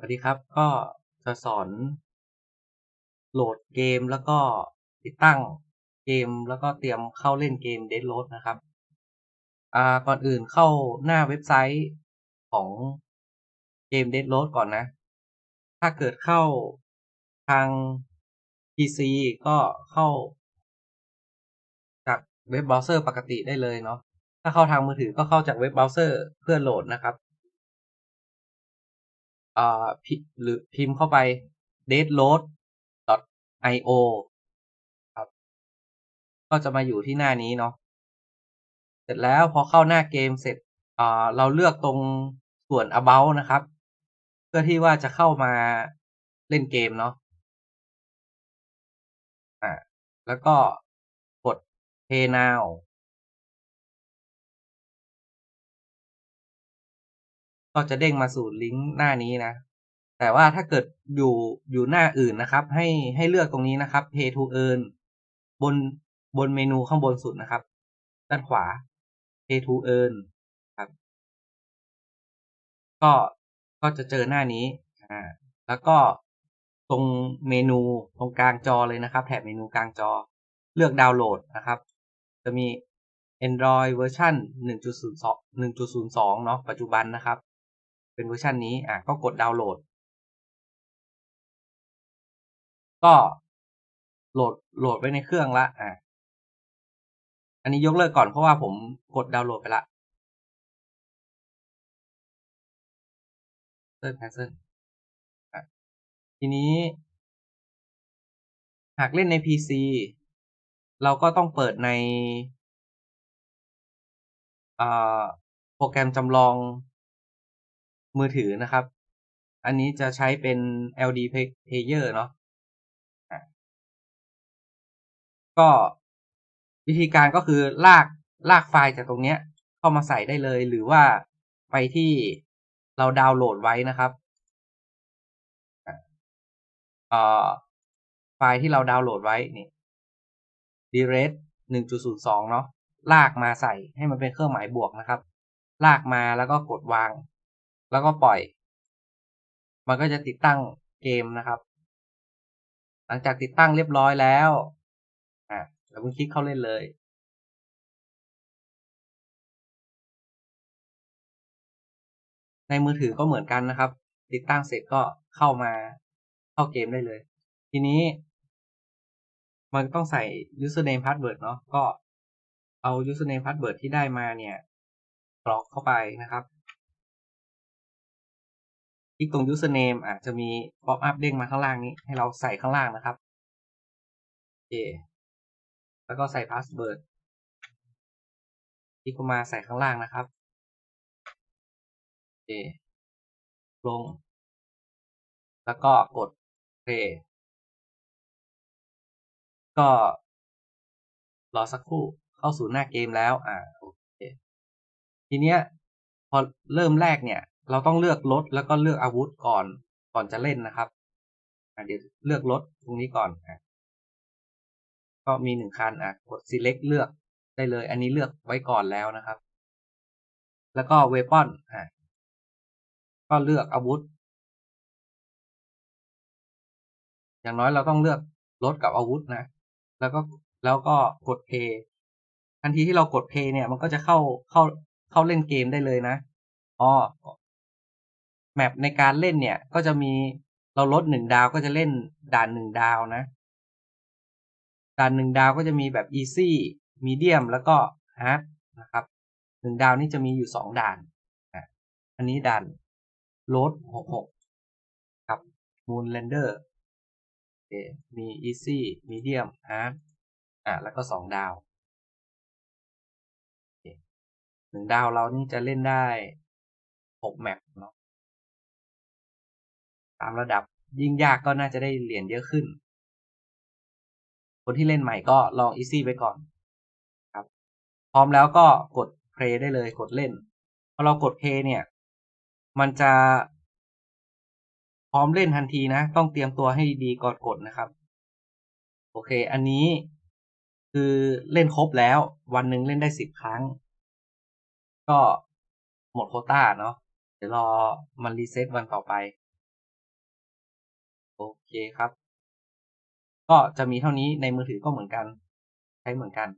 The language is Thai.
วัสดีครับ ก็จะสอน โหลดเกมแล้วก็ติดตั้งเกมแล้วก็เตรียมเข้าเล่นเกม Dead Load นะครับ อ่าก่อนอื่นเข้าหน้าเว็บไซต์ของเกม Dead Load ก่อนนะ ถ้าเกิดเข้าทาง PC ก็เข้า จากเว็บเบราว์เซอร์ปกติได้เลยเนาะถ้าเข้าทางมือถือก็เข้าจากเว็บเบราว์เซอร์เพื่อโหลดนะครับ อ่าพิหรือพิมพ์เข้าไป deadload.io ครับ ก็จะมาอยู่ที่หน้านี้เนาะเสร็จแล้วพอเข้าหน้าเกมเสร็จอ่าเราเลือกตรงส่วน about นะครับ เพื่อที่ว่าจะเข้ามาเล่นเกมเนาะอ่าแล้วก็กด play now ก็จะเด้งมาสู่ลิงก์หน้านี้นะ แต่ว่าถ้าเกิดอยู่อยู่หน้าอื่นนะครับ ให้ให้เลือกตรงนี้นะครับ pay to earn บนบนเมนูข้างบนสุดนะครับ ด้านขวา pay to earn ครับ ก็ก็จะเจอหน้านี้อ่าแล้วก็ตรงเมนูตรงกลางจอเลยนะครับ แถบเมนูกลางจอเลือกดาวน์โหลดนะครับ จะมี Android เวอร์ชัน1.02 1.02 เนาะปัจจุบันนะครับ เป็นเวอร์ชันนี้อะก็กดดาวน์โหลด ก็โหลดโหลดไว้ในเครื่องละอะอันนี้ยกเลิกก่อนเพราะว่าผมกดดาวน์โหลดไปละเลิก cancel อะทีนี้ หากเล่นใน PC เราก็ต้องเปิดในโปรแกรมจำลอง มือถือนะครับ อันนี้จะใช้เป็น LD Player เนาะก็วิธีการก็คือลากลากไฟล์จากตรงเนี้ย เข้ามาใส่ได้เลย หรือว่าไปที่เราดาวน์โหลดไว้นะครับไฟล์ที่เราดาวน์โหลดไว้นี่ direct 1.02 เนาะลากมาใส่ให้มันเป็นเครื่องหมายบวกนะครับ ลากมาแล้วก็กดวาง แล้วก็ปล่อย มันก็จะติดตั้งเกมนะครับ หลังจากติดตั้งเรียบร้อยแล้วอะเราเพิ่งคลิกเข้าเล่นเลย ในมือถือก็เหมือนกันนะครับ ติดตั้งเสร็จก็เข้ามาเข้าเกมได้เลย ทีนี้ มันต้องใส่ username password เนาะก็เอา username password ที่ได้มาเนี่ยกรอกเข้าไปนะครับ คลิกตรง username อาจจะมี pop up เด้งมาข้างล่างนี้ ให้เราใส่ข้างล่างนะครับโอเคแล้วก็ใส่ password คลิกเข้ามาใส่ข้างล่างนะครับโอเคลง แล้วก็กด play ก็รอสักครู่เข้าสู่หน้าเกมแล้ว อ่าโอเค ทีเนี้ย พอเริ่มแรกเนี่ย เราต้องเลือกรถแล้วก็เลือกอาวุธก่อนก่อนจะเล่นนะครับเดี๋ยวเลือกรถตรงนี้ก่อนอะก็มีหนึ่งคันอะกด select เลือกได้เลย อันนี้เลือกไว้ก่อนแล้วนะครับ แล้วก็ weapon อะก็เลือกอาวุธ อย่างน้อยเราต้องเลือกรถกับอาวุธนะ แล้วก็แล้วก็กด play ทันทีที่เรากด play เนี่ยมันก็จะเข้าเข้าเข้าเล่นเกมได้เลยนะอ๋อ แมปในการเล่นเนี่ย ก็จะมีเราลดหนึ่งดาวก็จะเล่นด่านหนึ่งดาวนะ ด่านหนึ่งดาวก็จะมีแบบ easy medium แล้วก็ hard นะครับหนึ่งดาวนี่จะมีอยู่สองด่านอะอันนี้ด่านโลดหกหกครับ moon lander โอเคมี easy medium hard อะแล้วก็สองดาวหนึ่งดาวเรานี่จะเล่นได้หกแมปเนาะ ตามระดับยิ่งยากก็น่าจะได้เหรียญเยอะขึ้น คนที่เล่นใหม่ก็ลอง easy ไปก่อนครับ พร้อมแล้วก็กด play ได้เลยกดเล่นพอเรากด play เนี่ย มันจะ พร้อมเล่นทันทีนะ ต้องเตรียมตัวให้ดีก่อนกดนะครับ โอเค อันนี้คือเล่นครบแล้ว วันหนึ่งเล่นได้สิบครั้ง ก็หมดโคต้าเนาะเดี๋ยวรอมันรีเซ็ตวันต่อไป โอเคครับ ก็จะมีเท่านี้ในมือถือก็เหมือนกัน ใช้เหมือนกัน